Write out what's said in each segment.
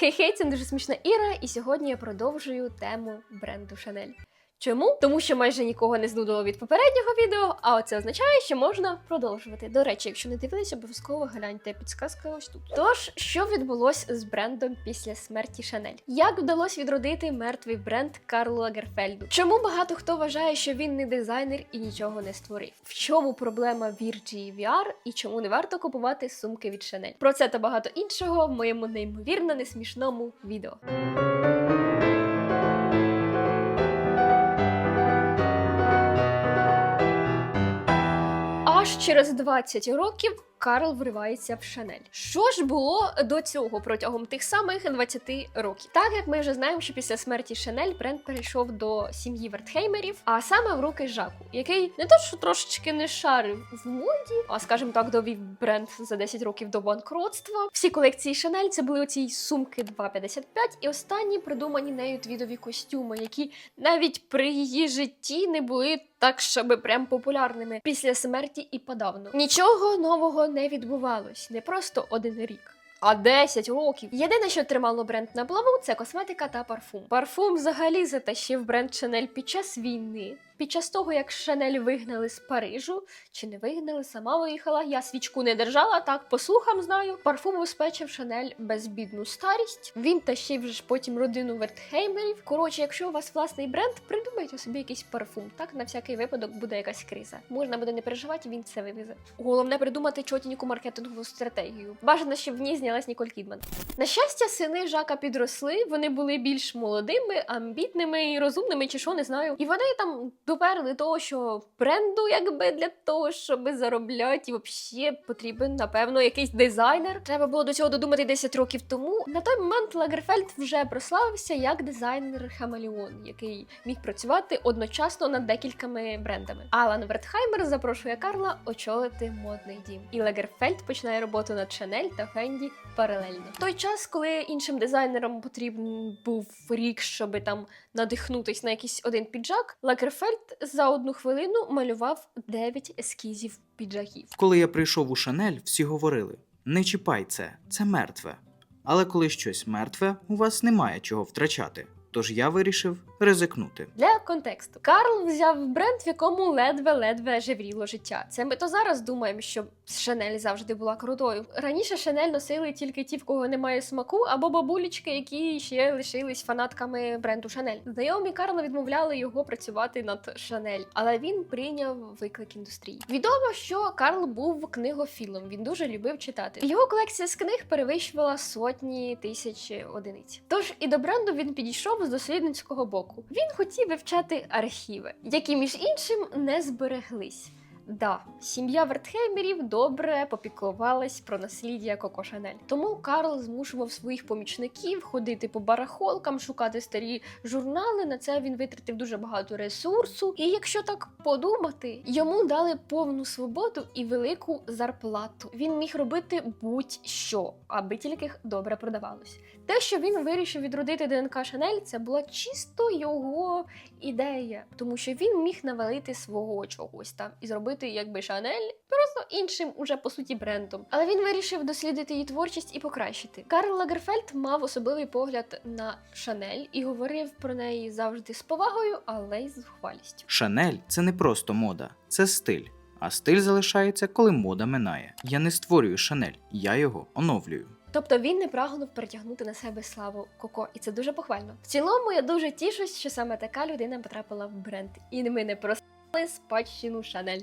Хей-хей, це дуже смішна Іра, і сьогодні я продовжую тему бренду Chanel. Чому? Тому що майже нікого не знудило від попереднього відео, а це означає, що можна продовжувати. До речі, якщо не дивились, обов'язково гляньте підсказка ось тут. Тож, що відбулось з брендом після смерті Chanel? Як вдалося відродити мертвий бренд Карлу Лагерфельду? Чому багато хто вважає, що він не дизайнер і нічого не створив? В чому проблема Virgi VR і чому не варто купувати сумки від Chanel? Про це та багато іншого в моєму неймовірно несмішному відео. Аж через 20 років Карл вривається в Шанель. Що ж було до цього протягом тих самих 20 років? Так як ми вже знаємо, що після смерті Шанель бренд перейшов до сім'ї Вертхеймерів, а саме в руки Жаку, який не то, що трошечки не шарив в моді, а скажімо так, довів бренд за 10 років до банкротства. Всі колекції Шанель це були оці сумки 2,55 і останні придумані нею твідові костюми, які навіть при її житті не були так, щоб прям популярними після смерті і подавно. Нічого нового не відбувалось, не просто один рік. А 10 років. Єдине, що тримало бренд на плаву, це косметика та парфум. Парфум взагалі затащив бренд Chanel під час війни. Під час того, як Шанель вигнали з Парижу, чи не вигнали, сама виїхала. Я свічку не держала, так по слухам знаю. Парфум убезпечив Шанель безбідну старість. Він тащив же ж потім родину Вертхеймерів. Коротше, якщо у вас власний бренд, придумайте собі якийсь парфум. Так на всякий випадок буде якась криза. Можна буде не переживати, він це вивезе. Головне придумати чотіньку маркетингову стратегію. Бажано, щоб в ній знялась Ніколь Кідман. На щастя, сини Жака підросли. Вони були більш молодими, амбітними і розумними, чи що не знаю. І вони там доперли того, що бренду, якби для того, щоб заробляти, і взагалі потрібен, напевно, якийсь дизайнер. Треба було до цього додумати 10 років тому. На той момент Лагерфельд вже прославився як дизайнер Хамелеон, який міг працювати одночасно над декількома брендами. Алан Вертхаймер запрошує Карла очолити модний дім. І Лагерфельд починає роботу над Chanel та Фенді паралельно. В той час, коли іншим дизайнерам потрібен був рік, щоб там надихнутись на якийсь один піджак, Лагерфельд за одну хвилину малював 9 ескізів піджаків. Коли я прийшов у Шанель, всі говорили: не чіпай це, це мертве. Але коли щось мертве, у вас немає чого втрачати. Тож я вирішив ризикнути. Для контексту Карл взяв бренд, в якому ледве-ледве живріло життя. Це ми то зараз думаємо, що Шанель завжди була крутою. Раніше Шанель носили тільки ті, в кого немає смаку, або бабулечки, які ще лишились фанатками бренду Шанель. Знайомі Карла відмовляли його працювати над Шанель, але він прийняв виклик індустрії. Відомо, що Карл був книгофілом. Він дуже любив читати. Його колекція з книг перевищувала сотні тисяч одиниць. Тож і до бренду він підійшов з дослідницького боку. Він хотів вивчати архіви, які між іншим не збереглись. Да, сім'я Вертхеймерів добре попіклувалась про насліддя Коко Шанель. Тому Карл змушував своїх помічників ходити по барахолкам, шукати старі журнали. На це він витратив дуже багато ресурсу. І якщо так подумати, йому дали повну свободу і велику зарплату. Він міг робити будь-що, аби тільки добре продавалось. Те, що він вирішив відродити ДНК Шанель, це була чисто його ідея, тому що він міг навалити свого чогось там і зробити якби Шанель просто іншим, уже по суті, брендом. Але він вирішив дослідити її творчість і покращити. Карл Лагерфельд мав особливий погляд на Шанель і говорив про неї завжди з повагою, але й з зухвалістю. Шанель це не просто мода, це стиль. А стиль залишається, коли мода минає. Я не створюю Шанель, я його оновлюю. Тобто він не прагнув перетягнути на себе славу Коко, і це дуже похвально. В цілому я дуже тішусь, що саме така людина потрапила в бренд, і ми не просили спадщину Шанель.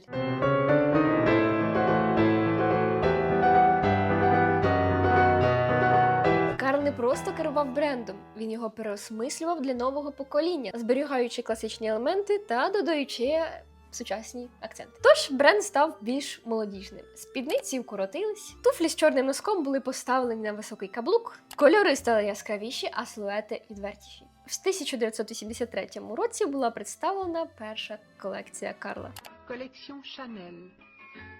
Карл не просто керував брендом, він його переосмислював для нового покоління, зберігаючи класичні елементи та додаючи сучасні акценти. Тож бренд став більш молодіжним. Спідниці вкоротились, туфлі з чорним носком були поставлені на високий каблук, кольори стали яскравіші, а силуети відвертіші. В 1983 році була представлена перша колекція Карла. Collection Chanel.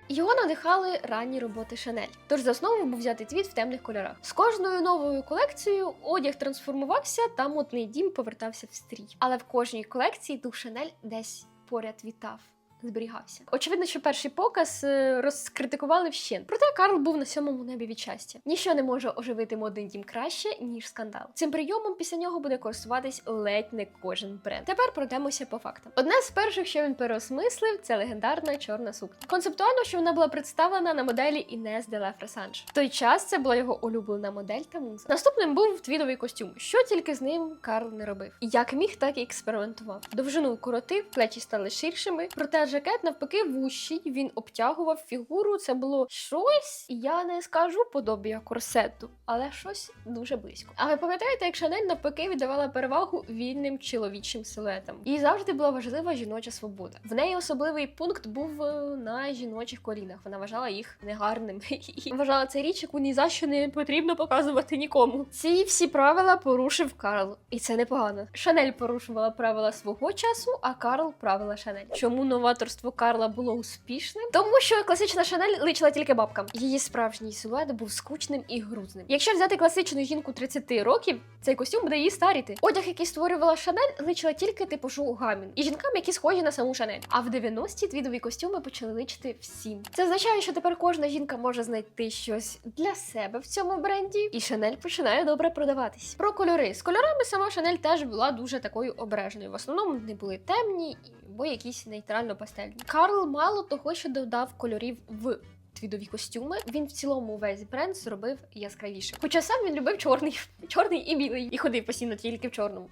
Його надихали ранні роботи Шанель. Тож за основу був взяти твіт в темних кольорах. З кожною новою колекцією одяг трансформувався та модний дім повертався в стрій. Але в кожній колекції дух Шанель десь поряд вітав. Зберігався. Очевидно, що перший показ е, розкритикували вщент. Проте Карл був на сьомому небі від щастя. Ніщо не може оживити модний дім краще, ніж скандал. Цим прийомом після нього буде користуватись ледь не кожен бренд. Тепер пройдемося по фактам. Одне з перших, що він переосмислив, це легендарна чорна сукня. Концептуально, що вона була представлена на моделі Інес де ла Фресанж. В той час це була його улюблена модель та муза. Наступним був твідовий костюм. Що тільки з ним Карл не робив. Як міг, так і експериментував. Довжину укоротив, плечі стали ширшими, проте жакет навпаки вущий. Він обтягував фігуру. Це було щось, я не скажу подобія корсету, але щось дуже близько. А ви пам'ятаєте, як Шанель навпаки віддавала перевагу вільним чоловічим силуетам? Їй завжди була важлива жіноча свобода. В неї особливий пункт був е, на жіночих колінах. Вона вважала їх негарними і вважала це річ, яку ні за що не потрібно показувати нікому. Ці всі правила порушив Карл, і це непогано. Шанель порушувала правила свого часу, а Карл правила Шанель. Чому новаторство Карла було успішним? Тому що класична Шанель личила тільки бабкам. Її справжній силует був скучним і грузним. Якщо взяти класичну жінку 30 років, цей костюм буде її старіти. Одяг, який створювала Шанель, личила тільки типу гамін і жінкам, які схожі на саму Шанель. А в 90-ті твідові костюми почали личити всім. Це означає, що тепер кожна жінка може знайти щось для себе в цьому бренді, і Шанель починає добре продаватись. Про кольори з кольорами сама Шанель теж була дуже такою обережною. В основному вони були темні або якісь нейтрально пастельні. Карл мало того, що додав кольорів в. Твідові костюми він в цілому весь бренд зробив яскравіше. Хоча сам він любив чорний, чорний і білий, і ходив постійно тільки в чорному.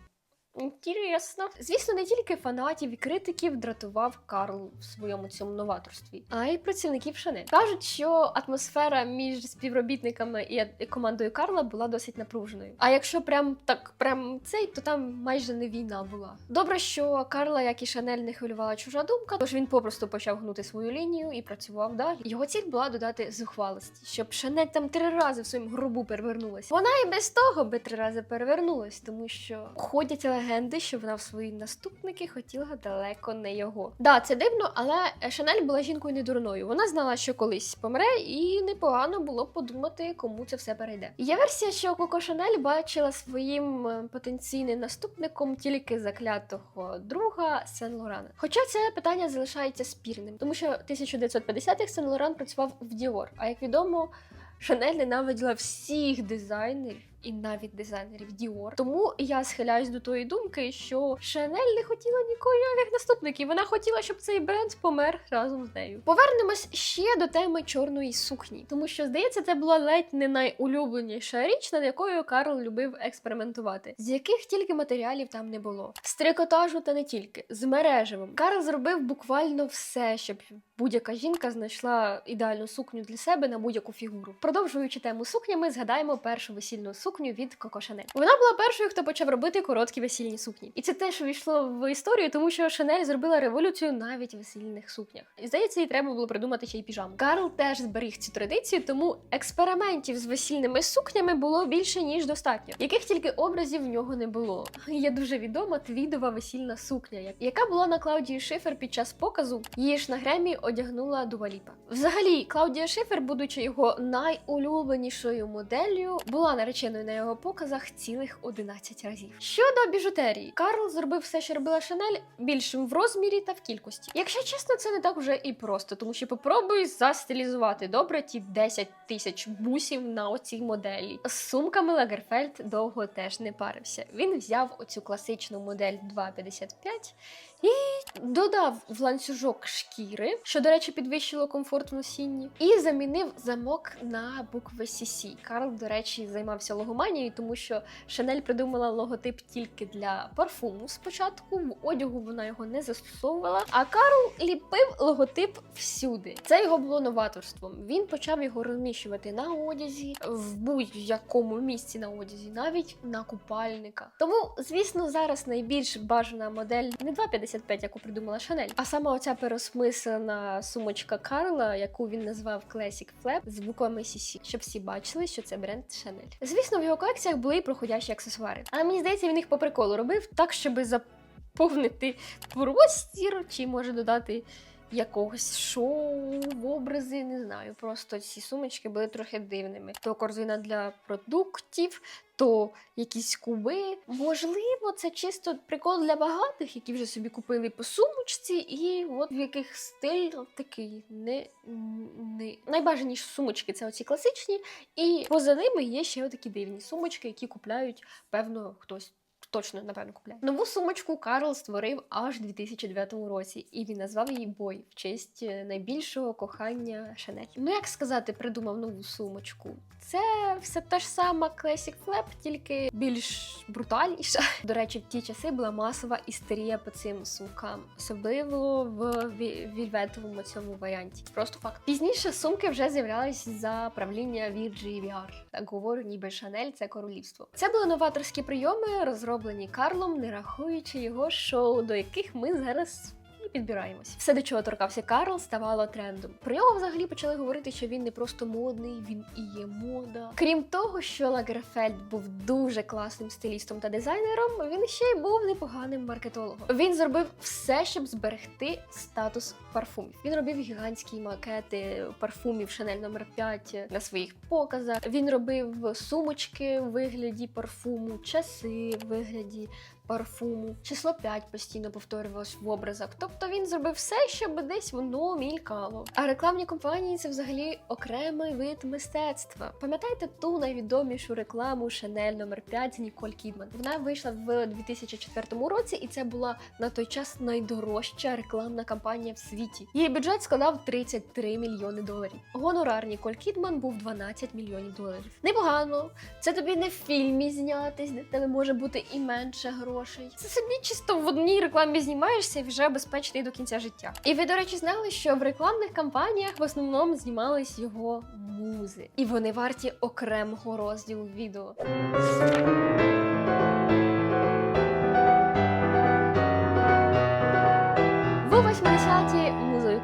Інтересно. Звісно, не тільки фанатів і критиків дратував Карл в своєму цьому новаторстві, а й працівників Шанель. Кажуть, що атмосфера між співробітниками і командою Карла була досить напруженою. А якщо прям так, прям цей, то там майже не війна була. Добре, що Карла, як і Шанель, не хвилювала чужа думка, тож він попросту почав гнути свою лінію і працював далі. Його ціль була додати зухвалості, щоб Шанель там три рази в своєму гробу перевернулася. Вона і без того би три рази перевернулась, тому що ходять легенди, що вона в свої наступники хотіла далеко не його. Да, це дивно, але Шанель була жінкою не дурною. Вона знала, що колись помре, і непогано було подумати, кому це все перейде. Є версія, що Коко Шанель бачила своїм е, потенційним наступником тільки заклятого друга Сен Лорана. Хоча це питання залишається спірним, тому що 1950-х Сен Лоран працював в Діор. А як відомо, Шанель ненавиділа всіх дизайнерів. І навіть дизайнерів Dior. Тому я схиляюсь до тої думки, що Шанель не хотіла нікого ніяких наступників. Вона хотіла, щоб цей бренд помер разом з нею. Повернемось ще до теми чорної сукні, тому що здається, це була ледь не найулюбленіша річ, над якою Карл любив експериментувати, з яких тільки матеріалів там не було. З трикотажу та не тільки з мережевим. Карл зробив буквально все, щоб будь-яка жінка знайшла ідеальну сукню для себе на будь-яку фігуру. Продовжуючи тему сукні, ми згадаємо першу весільну сукню від Коко Шанель. Вона була першою, хто почав робити короткі весільні сукні. І це теж увійшло в історію, тому що Шанель зробила революцію навіть в весільних сукнях. І здається, їй треба було придумати ще й піжаму. Карл теж зберіг цю традицію, тому експериментів з весільними сукнями було більше ніж достатньо. Яких тільки образів в нього не було. Є дуже відома твідова весільна сукня, яка була на Клаудії Шифер під час показу. Її ж на Гремі одягнула Дуваліпа. Взагалі, Клаудія Шифер, будучи його найулюбленішою моделлю, була на його показах цілих 11 разів. Щодо біжутерії, Карл зробив все, що робила Шанель, більшим в розмірі та в кількості. Якщо чесно, це не так вже і просто, тому що попробуй застилізувати добре ті 10 тисяч бусів на оцій моделі. З сумками Лагерфельд довго теж не парився. Він взяв оцю класичну модель 2,55 і додав в ланцюжок шкіри, що, до речі, підвищило комфорт в носінні, і замінив замок на букви CC. Карл, до речі, займався логоманією, тому що Шанель придумала логотип тільки для парфуму спочатку. В одягу вона його не застосовувала. А Карл ліпив логотип всюди. Це його було новаторством. Він почав його розміщувати на одязі, в будь-якому місці на одязі, навіть на купальниках. Тому, звісно, зараз найбільш бажана модель не 2,55, яку придумала Шанель, а саме оця переосмислена сумочка Карла, яку він назвав Classic Flap з буквами CC, щоб всі бачили, що це бренд Шанель. Звісно, в його колекціях були і проходящі аксесуари, але мені здається, він їх по приколу робив так, щоб заповнити простір, чи може додати якогось шоу в образи, не знаю. Просто ці сумочки були трохи дивними. То корзина для продуктів, то якісь куби. Можливо, це чисто прикол для багатих, які вже собі купили по сумочці, і от в яких стиль такий не, не... найбажаніші сумочки це оці класичні, і поза ними є ще такі дивні сумочки, які купляють, певно, хтось. Точно, напевно, купляє. Нову сумочку Карл створив аж у 2009 році, і він назвав її Бой в честь е, найбільшого кохання Шанель. Ну як сказати, придумав нову сумочку. Це все та ж сама Classic Flap, тільки більш брутальніша. До речі, в ті часи була масова істерія по цим сумкам, особливо в вільветовому цьому варіанті. Просто факт. Пізніше сумки вже з'являлись за правління Virgin VR. Так говорю, ніби Шанель це королівство. Це були новаторські прийоми, розроблені Карлом, не рахуючи його шоу, до яких ми зараз. Підбираємось. Все, до чого торкався Карл, ставало трендом. Про нього взагалі почали говорити, що він не просто модний, він і є мода. Крім того, що Лагерфельд був дуже класним стилістом та дизайнером, він ще й був непоганим маркетологом. Він зробив все, щоб зберегти статус парфумів. Він робив гігантські макети парфумів Chanel номер 5 на своїх показах. Він робив сумочки в вигляді парфуму, часи в вигляді парфуму. Число 5 постійно повторювалось в образах. Тобто він зробив все, щоб десь воно мількало. А рекламні компанії це взагалі окремий вид мистецтва. Пам'ятаєте ту найвідомішу рекламу Chanel номер 5 з Ніколь Кідман? Вона вийшла в 2004 році, і це була на той час найдорожча рекламна кампанія в світі. Її бюджет складав 33 мільйони доларів. Гонорар Ніколь Кідман був 12 мільйонів доларів. Непогано. Це тобі не в фільмі знятись, де тебе може бути і менше грошей. Це собі чисто в одній рекламі знімаєшся і вже безпечний до кінця життя. І ви, до речі, знали, що в рекламних кампаніях в основному знімались його музи, і вони варті окремого розділу відео.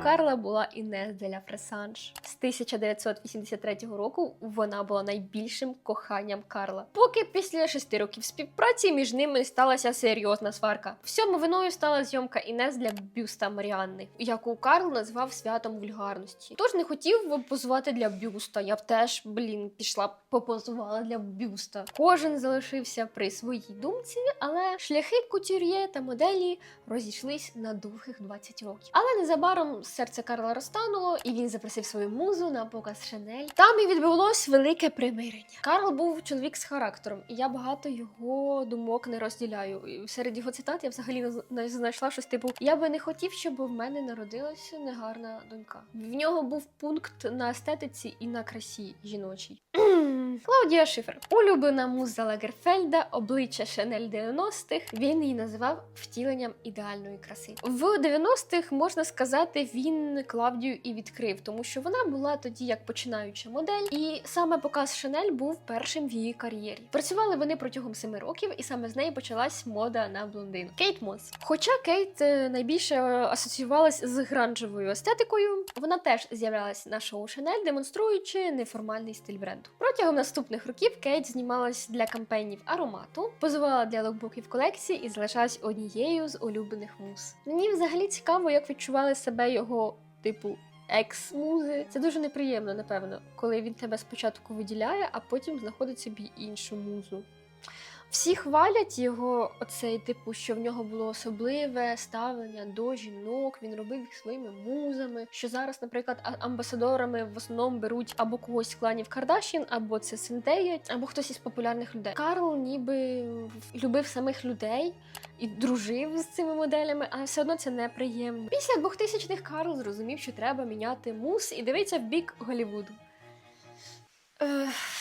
Карла була Інес де ля Фресанж. З 1983 року вона була найбільшим коханням Карла. Поки після шести років співпраці між ними сталася серйозна сварка. Всьому виною стала зйомка Інес для бюста Маріанни, яку Карл назвав святом вульгарності. Тож не хотів позувати для бюста. Я б теж, блін, пішла попозувала для бюста. Кожен залишився при своїй думці, але шляхи кутюр'є та моделі розійшлись на довгих 20 років. Але незабаром серце Карла розтануло, і він запросив свою музу на показ Шанель. Там і відбулось велике примирення. Карл був чоловік з характером, і я багато його думок не розділяю. Серед його цитат я взагалі знайшла щось типу: Я би не хотів, щоб в мене народилася негарна донька. В нього був пункт на естетиці і на красі жіночій. Клаудія Шифер, улюблена муза Лагерфельда, обличчя Шанель 90-х. Він її називав втіленням ідеальної краси. В 90-х можна сказати, він Клавдію і відкрив, тому що вона була тоді як починаюча модель, і саме показ Шанель був першим в її кар'єрі. Працювали вони протягом семи років, і саме з неї почалась мода на блондину. Кейт Мос. Хоча Кейт е, найбільше асоціювалась з гранжевою естетикою, вона теж з'являлась на шоу Шанель, демонструючи неформальний стиль бренду. Протягом наступних років Кейт знімалась для кампейнів аромату, позувала для локбуків колекції і залишалась однією з улюблених муз. Мені взагалі цікаво, як відчували себе його типу. Екс-музи це дуже неприємно, напевно, коли він тебе спочатку виділяє, а потім знаходить собі іншу музу. Всі хвалять його, оцей типу, що в нього було особливе ставлення до жінок. Він робив їх своїми музами. Що зараз, наприклад, амбасадорами в основному беруть або когось з кланів Кардашін, або це Синтея, або хтось із популярних людей. Карл ніби любив самих людей і дружив з цими моделями, але все одно це неприємно. Після 2000-х Карл зрозумів, що треба міняти муз і дивиться в бік Голлівуду. Ех,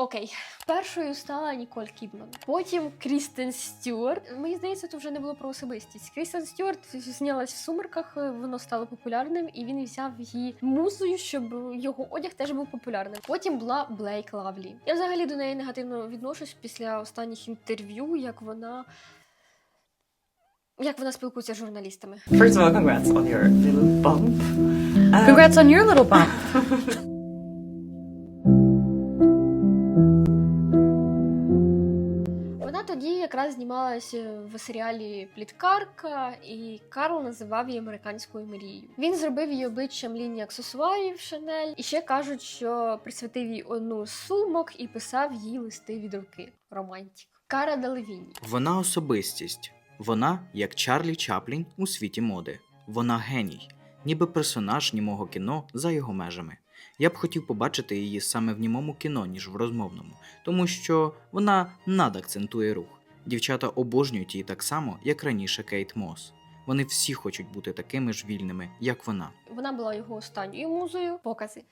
Окей, першою стала Ніколь Кідман. Потім Крістен Стюарт. Мені здається, це вже не було про особистість. Крістен Стюарт знялась в сумерках, е, воно стало популярним, і він взяв її музою, щоб його одяг теж був популярним. Потім була Блейк Лавлі. Я взагалі до неї негативно відношусь після останніх інтерв'ю, як вона. Як вона спілкується з журналістами. First of all, congrats on your little bump. Um, Congrats on your little bump. якраз знімалась в серіалі Пліткарка, і Карл називав її американською мрією. Він зробив її обличчям лінії аксесуарів Шанель, і ще кажуть, що присвятив їй одну з сумок і писав їй листи від руки. Романтик. Кара Делевіні. Вона особистість. Вона як Чарлі Чаплін у світі моди. Вона геній, ніби персонаж німого кіно за його межами. Я б хотів побачити її саме в німому кіно, ніж в розмовному, тому що вона надакцентує рух. Дівчата обожнюють її так само, як раніше Кейт Мос. Вони всі хочуть бути такими ж вільними, як вона. Вона була його останньою музою. Покази.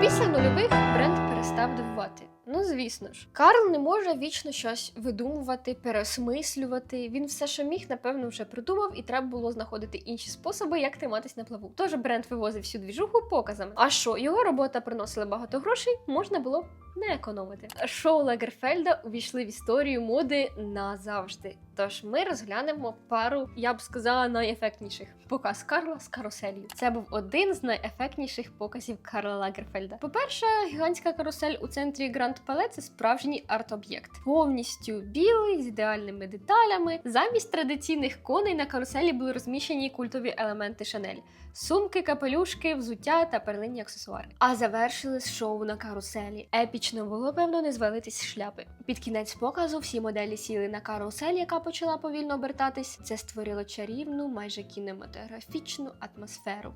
Після нульових бренд перестав дивувати. Ну, звісно ж, Карл не може вічно щось видумувати, переосмислювати. Він все, що міг, напевно, вже придумав, і треба було знаходити інші способи, як триматись на плаву. Тож бренд вивозив всю двіжуху показами. А що його робота приносила багато грошей, можна було не економити. Шоу Лагерфельда увійшли в історію моди назавжди. Тож ми розглянемо пару, я б сказала, найефектніших показ Карла з каруселі. Це був один з найефектніших показів Карла Лагерфельда. По-перше, гігантська карусель у центрі Гранд Пале це справжній арт-об'єкт, повністю білий з ідеальними деталями. Замість традиційних коней на каруселі були розміщені культові елементи Шанель. Сумки, капелюшки, взуття та перлинні аксесуари. А завершили з шоу на каруселі. Епічно було певно не звалитись шляпи. Під кінець показу всі моделі сіли на карусель, яка почала повільно обертатись. Це створило чарівну, майже кінематографічну атмосферу.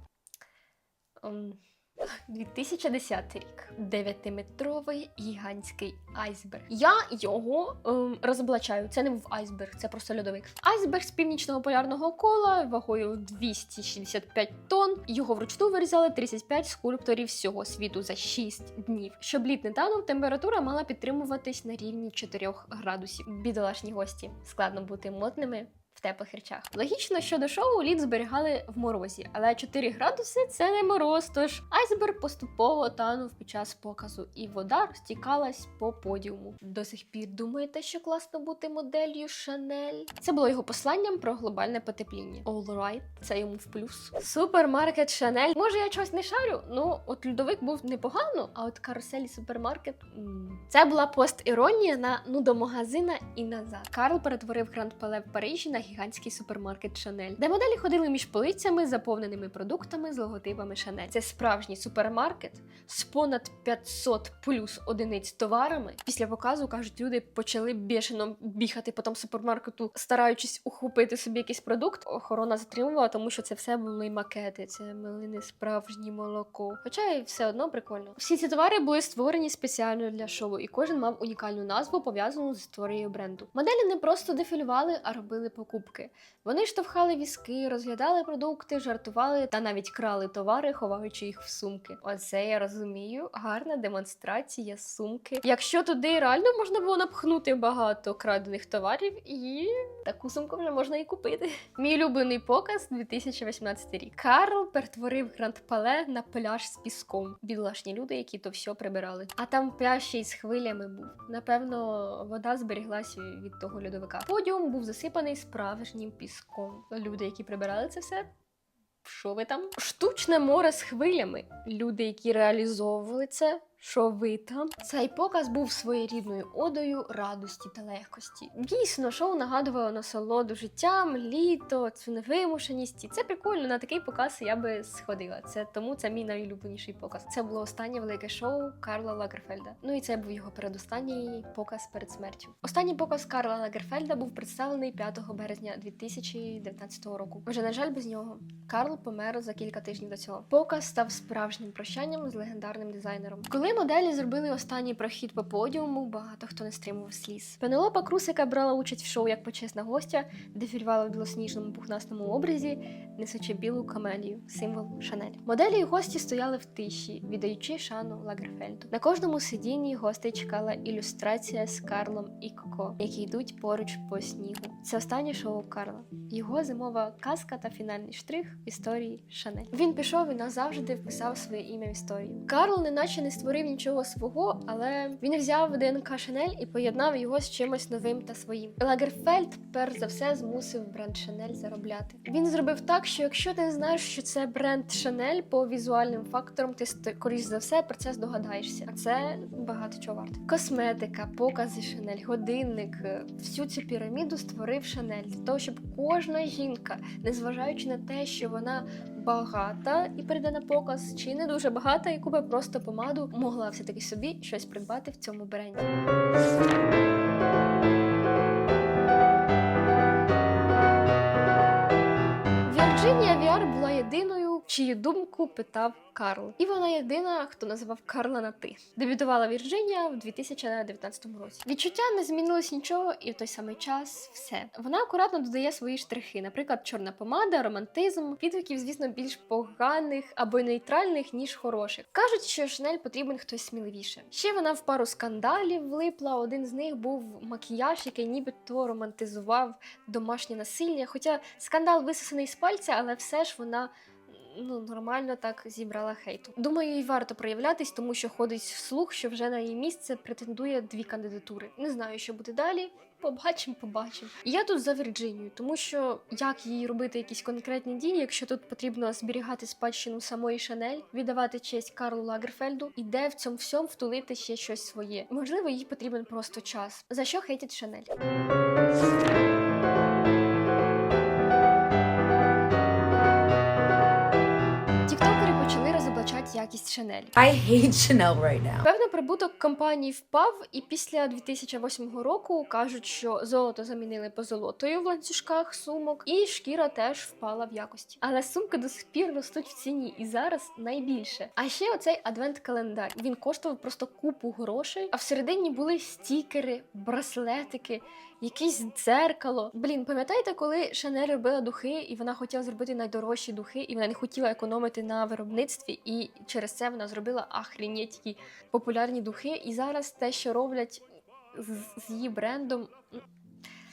Ем, 2010 рік. Дев'ятиметровий гігантський айсберг. Я його ем, розоблачаю. Це не був айсберг, це просто льодовик. Айсберг з північного полярного кола вагою 265 тонн. Його вручну вирізали 35 скульпторів всього світу за 6 днів. Щоб лід не танув, температура мала підтримуватись на рівні 4 градусів. Бідолашні гості. Складно бути модними в теплих речах. Логічно, що до шоу лід зберігали в морозі, але 4 градуси це не мороз. Тож айсберг поступово танув під час показу, і вода розтікалась по подіуму. До сих пір думаєте, що класно бути моделлю Шанель? Це було його посланням про глобальне потепління. All right, це йому в плюс. Супермаркет Шанель. Може, я чогось не шарю? Ну, от льодовик був непогано, а от каруселі супермаркет. м. Це була пост-іронія на ну до магазина і назад. Карл перетворив Гранд Пале в Парижі на гігантський супермаркет Шанель, де моделі ходили між полицями, заповненими продуктами з логотипами Шанель. Це справжній супермаркет з понад 500 плюс одиниць товарами. Після показу кажуть, люди почали бешено бігати по тому супермаркету, стараючись ухопити собі якийсь продукт. Охорона затримувала, тому що це все були макети, це були не справжнє молоко. Хоча і все одно прикольно. Всі ці товари були створені спеціально для шоу, і кожен мав унікальну назву пов'язану з історією бренду. Моделі не просто дефілювали, а робили покупки. Вони штовхали візки, розглядали продукти, жартували та навіть крали товари, ховаючи їх в сумки. Оце я розумію. Гарна демонстрація сумки. Якщо туди реально можна було напхнути багато крадених товарів, і таку сумку вже можна і купити. Мій улюблений показ 2018 рік. Карл перетворив Гранд Пале на пляж з піском. Бідолашні люди, які то все прибирали. А там пляж ще й з хвилями був. Напевно, вода зберіглася від того льодовика. Подіум був засипаний справжнім піском. Люди, які прибирали це все. Що ви там? Штучне море з хвилями. Люди, які реалізовували це. Що ви там? Цей показ був своєрідною одою радості та легкості. Дійсно, шоу нагадувало насолоду життям, літо, цю невимушеність. І це прикольно. На такий показ я би сходила. Це тому це мій найулюбленіший показ. Це було останнє велике шоу Карла Лагерфельда. Ну і це був його передостанній показ перед смертю. Останній показ Карла Лагерфельда був представлений 5 березня 2019 року. Вже на жаль, без нього. Карл помер за кілька тижнів до цього. Показ став справжнім прощанням з легендарним дизайнером. Коли моделі зробили останній прохід по подіуму, багато хто не стримував сліз. Пенелопа Крус, яка брала участь в шоу як почесна гостя, дефілювала в білосніжному пухнастому образі, несучи білу камелію, символ Шанель. Моделі і гості стояли в тиші, віддаючи шану Лагерфельду. На кожному сидінні гостей чекала ілюстрація з Карлом і Коко, які йдуть поруч по снігу. Це останнє шоу Карла. Його зимова казка та фінальний штрих історії Шанель. Він пішов і назавжди вписав своє ім'я в історію. Карл, неначе не створив створив нічого свого, але він взяв ДНК Шанель і поєднав його з чимось новим та своїм. Лагерфельд перш за все змусив бренд Шанель заробляти. Він зробив так, що якщо ти знаєш, що це бренд Шанель по візуальним факторам, ти скоріш за все про це здогадаєшся. А це багато чого варто. Косметика, покази Шанель, годинник, е, всю цю піраміду створив Шанель для того, щоб кожна жінка, незважаючи на те, що вона багата і прийде на показ, чи не дуже багата, яку би просто помаду, могла все-таки собі щось придбати в цьому бренді. Чию питав Карл. І вона єдина, хто називав Карла на ти. Дебютувала Вірджинія в 2019 році. Відчуття не змінилось нічого, і в той самий час все. Вона акуратно додає свої штрихи, наприклад, чорна помада, романтизм, відгуків, звісно, більш поганих або нейтральних, ніж хороших. Кажуть, що Шнель потрібен хтось сміливіше. Ще вона в пару скандалів влипла. Один з них був макіяж, який нібито романтизував домашнє насилля. Хоча скандал висосаний з пальця, але все ж вона. Ну, нормально так зібрала хейту. Думаю, їй варто проявлятись, тому що ходить слух, що вже на її місце претендує дві кандидатури. Не знаю, що буде далі. Побачимо, побачимо. Я тут за Вірджинію, тому що як їй робити якісь конкретні дії, якщо тут потрібно зберігати спадщину самої Шанель, віддавати честь Карлу Лагерфельду, і де в цьому всьому втулити ще щось своє. Можливо, їй потрібен просто час. За що хейтять Шанель? Якість Шанель. I hate Chanel right now. Певно, прибуток компанії впав, і після 2008 року кажуть, що золото замінили по золотою в ланцюжках сумок, і шкіра теж впала в якості. Але сумки до сих пір ростуть в ціні, і зараз найбільше. А ще оцей адвент-календар. Він коштував просто купу грошей, а всередині були стікери, браслетики. Якесь дзеркало. Блін, пам'ятаєте, коли Шанель робила духи, і вона хотіла зробити найдорожчі духи, і вона не хотіла економити на виробництві, і через це вона зробила ахрінєтькі популярні духи. І зараз те, що роблять з, її брендом.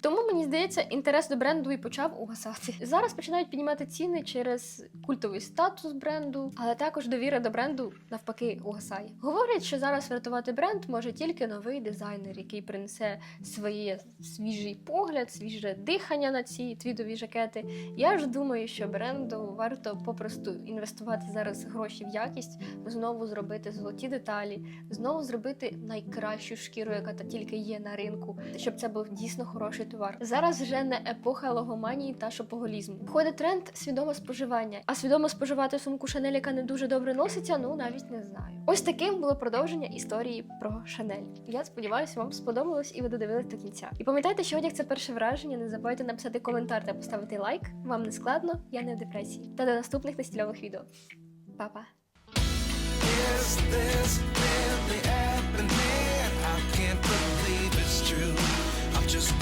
Тому мені здається, інтерес до бренду і почав угасати. Зараз починають піднімати ціни через культовий статус бренду, але також довіра до бренду навпаки угасає. Говорять, що зараз врятувати бренд може тільки новий дизайнер, який принесе своє свіжий погляд, свіже дихання на ці твідові жакети. Я ж думаю, що бренду варто попросту інвестувати зараз гроші в якість, знову зробити золоті деталі, знову зробити найкращу шкіру, яка та тільки є на ринку, щоб це був дійсно хороший товар. Зараз вже не епоха логоманії та шопоголізму. Входить тренд свідоме споживання, а свідомо споживати сумку Шанель, яка не дуже добре носиться, ну навіть не знаю. Ось таким було продовження історії про Шанель. Я сподіваюся, вам сподобалось і ви додивились до кінця. І пам'ятайте, що одяг це перше враження. Не забувайте написати коментар та поставити лайк. Вам не складно, я не в депресії. Та до наступних нестільових відео. Па-па!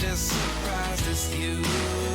Just surprised as you.